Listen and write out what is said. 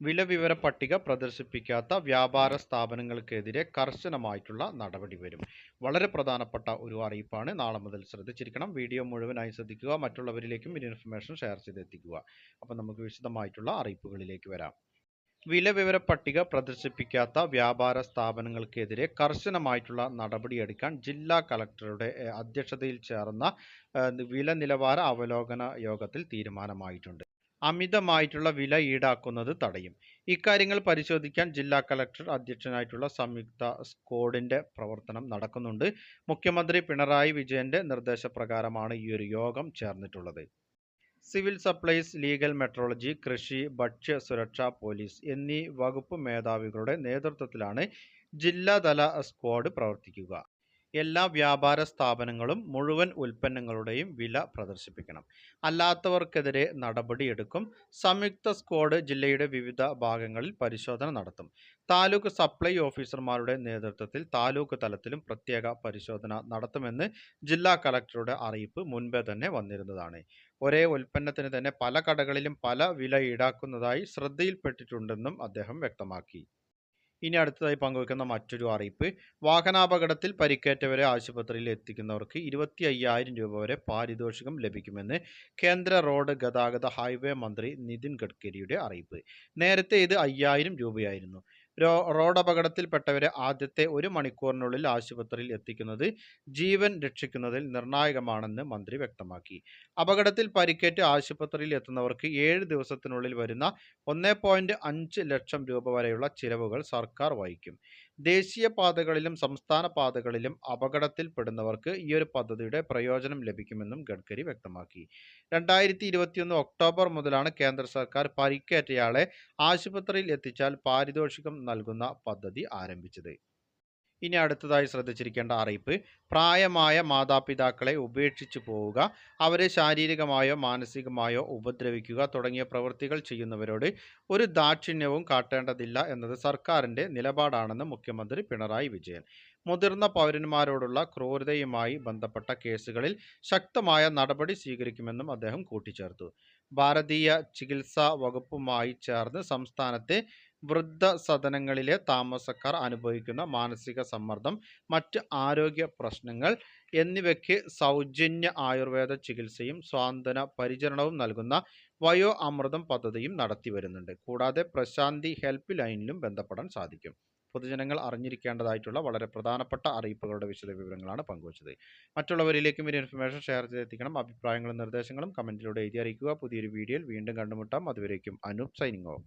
വില വിവര പട്ടിക പ്രദർശിപ്പിക്കാത്ത വ്യാപാര സ്ഥാപനങ്ങൾക്കെതിരെ കർശനമായിട്ടുള്ള നടപടി വരും. വളരെ പ്രധാനപ്പെട്ട ഒരു അറിയിപ്പാണ്. നാളെ മുതൽ ശ്രദ്ധിച്ചിരിക്കണം. വീഡിയോ മുഴുവനായി ശ്രദ്ധിക്കുക. മറ്റുള്ളവരിലേക്കും ഈ ഇൻഫർമേഷൻ ഷെയർ ചെയ്തെത്തിക്കുക. അപ്പോൾ നമുക്ക് വിശദമായിട്ടുള്ള അറിയിപ്പുകളിലേക്ക് വരാം. വില വിവര പട്ടിക പ്രദർശിപ്പിക്കാത്ത വ്യാപാര സ്ഥാപനങ്ങൾക്കെതിരെ കർശനമായിട്ടുള്ള നടപടിയെടുക്കാൻ ജില്ലാ കളക്ടറുടെ അധ്യക്ഷതയിൽ ചേർന്ന വില നിലവാര അവലോകന യോഗത്തിൽ തീരുമാനമായിട്ടുണ്ട്. അമിതമായിട്ടുള്ള വില ഈടാക്കുന്നത് തടയും. ഇക്കാര്യങ്ങൾ പരിശോധിക്കാൻ ജില്ലാ കളക്ടർ അധ്യക്ഷനായിട്ടുള്ള സംയുക്ത സ്ക്വാഡിന്റെ പ്രവർത്തനം നടക്കുന്നുണ്ട്. മുഖ്യമന്ത്രി പിണറായി വിജയന്റെ നിർദ്ദേശപ്രകാരമാണ് ഈ ഒരു യോഗം ചേർന്നിട്ടുള്ളത്. സിവിൽ സപ്ലൈസ് ലീഗൽ മെട്രോളജി കൃഷി ഭക്ഷ്യ സുരക്ഷ പോലീസ് എന്നീ വകുപ്പ് മേധാവികളുടെ നേതൃത്വത്തിലാണ് ജില്ലാതല സ്ക്വാഡ് പ്രവർത്തിക്കുക. എല്ലാ വ്യാപാര സ്ഥാപനങ്ങളും മുഴുവൻ ഉൽപ്പന്നങ്ങളുടെയും വില പ്രദർശിപ്പിക്കണം. അല്ലാത്തവർക്കെതിരെ നടപടിയെടുക്കും സംയുക്ത സ്ക്വാഡ് ജില്ലയുടെ വിവിധ ഭാഗങ്ങളിൽ പരിശോധന നടത്തും. താലൂക്ക് സപ്ലൈ ഓഫീസർമാരുടെ നേതൃത്വത്തിൽ താലൂക്ക് തലത്തിലും പ്രത്യേക പരിശോധന നടത്തുമെന്ന് ജില്ലാ കളക്ടറുടെ അറിയിപ്പ് മുൻപേ തന്നെ വന്നിരുന്നതാണ്. ഒരേ ഉൽപ്പന്നത്തിന് തന്നെ പല കടകളിലും പല വില ഈടാക്കുന്നതായി ശ്രദ്ധയിൽപ്പെട്ടിട്ടുണ്ടെന്നും അദ്ദേഹം വ്യക്തമാക്കി. ഇനി അടുത്തതായി പങ്കുവെക്കുന്ന മറ്റൊരു അറിയിപ്പ് വാഹനാപകടത്തിൽ പരിക്കേറ്റവരെ ആശുപത്രിയിൽ എത്തിക്കുന്നവർക്ക് ഇരുപത്തി അയ്യായിരം രൂപ വരെ പാരിതോഷികം ലഭിക്കുമെന്ന് കേന്ദ്ര റോഡ് ഗതാഗത ഹൈവേ മന്ത്രി നിതിൻ ഗഡ്കരിയുടെ അറിയിപ്പ്. നേരത്തെ ഇത് അയ്യായിരം രൂപയായിരുന്നു. രോ റോഡ് അപകടത്തിൽപ്പെട്ടവരെ ആദ്യത്തെ ഒരു മണിക്കൂറിനുള്ളിൽ ആശുപത്രിയിൽ എത്തിക്കുന്നത് ജീവൻ രക്ഷിക്കുന്നതിൽ നിർണായകമാണെന്ന് മന്ത്രി വ്യക്തമാക്കി. അപകടത്തിൽ പരിക്കേറ്റ് ആശുപത്രിയിൽ എത്തുന്നവർക്ക് ഏഴ് ദിവസത്തിനുള്ളിൽ വരുന്ന ഒന്നേ ലക്ഷം രൂപ വരെയുള്ള ചിലവുകൾ സർക്കാർ വഹിക്കും. ദേശീയ പാതകളിലും സംസ്ഥാന പാതകളിലും അപകടത്തിൽപ്പെടുന്നവർക്ക് ഈ ഒരു പദ്ധതിയുടെ പ്രയോജനം ലഭിക്കുമെന്നും ഗഡ്കരി വ്യക്തമാക്കി. രണ്ടായിരത്തി ഇരുപത്തിയൊന്ന് ഒക്ടോബർ മുതലാണ് കേന്ദ്ര സർക്കാർ പരിക്കേറ്റയാളെ ആശുപത്രിയിൽ എത്തിച്ചാൽ പാരിതോഷികം നൽകുന്ന പദ്ധതി ആരംഭിച്ചത്. ഇനി അടുത്തതായി ശ്രദ്ധിച്ചിരിക്കേണ്ട അറിയിപ്പ് പ്രായമായ മാതാപിതാക്കളെ ഉപേക്ഷിച്ചു പോവുക അവരെ ശാരീരികമായോ മാനസികമായോ ഉപദ്രവിക്കുക തുടങ്ങിയ പ്രവൃത്തികൾ ചെയ്യുന്നവരോട് ഒരു ദാക്ഷിണ്യവും കാട്ടേണ്ടതില്ല എന്നത് സർക്കാരിന്റെ നിലപാടാണെന്ന് മുഖ്യമന്ത്രി പിണറായി വിജയൻ. മുതിർന്ന പൗരന്മാരോടുള്ള ക്രൂരതയുമായി ബന്ധപ്പെട്ട കേസുകളിൽ ശക്തമായ നടപടി സ്വീകരിക്കുമെന്നും അദ്ദേഹം കൂട്ടിച്ചേർത്തു. ഭാരതീയ ചികിത്സാ വകുപ്പുമായി ചേർന്ന് സംസ്ഥാനത്തെ വൃദ്ധസദനങ്ങളിലെ താമസക്കാർ അനുഭവിക്കുന്ന മാനസിക സമ്മർദ്ദം മറ്റ് ആരോഗ്യ പ്രശ്നങ്ങൾ എന്നിവയ്ക്ക് സൗജന്യ ആയുർവേദ ചികിത്സയും സ്വാന്തന പരിചരണവും നൽകുന്ന വയോ അമൃതം പദ്ധതിയും നടത്തി വരുന്നുണ്ട്. കൂടാതെ പ്രശാന്തി ഹെൽപ്പ് ലൈനിലും ബന്ധപ്പെടാൻ സാധിക്കും. പൊതുജനങ്ങൾ അറിഞ്ഞിരിക്കേണ്ടതായിട്ടുള്ള വളരെ പ്രധാനപ്പെട്ട അറിയിപ്പുകളുടെ വിശദ വിവരങ്ങളാണ് പങ്കുവച്ചത്. മറ്റുള്ളവരിലേക്കും ഈ ഇൻഫർമേഷൻ ഷെയർ ചെയ്തെത്തിക്കണം. അഭിപ്രായങ്ങളും നിർദ്ദേശങ്ങളും കമന്റിലൂടെ എഴുതി അറിയിക്കുക. പുതിയൊരു വീഡിയോയിൽ വീണ്ടും കണ്ടുമുട്ടാം. അതുവരേക്കും അനൂപ് സൈനിങ് ഓഫ്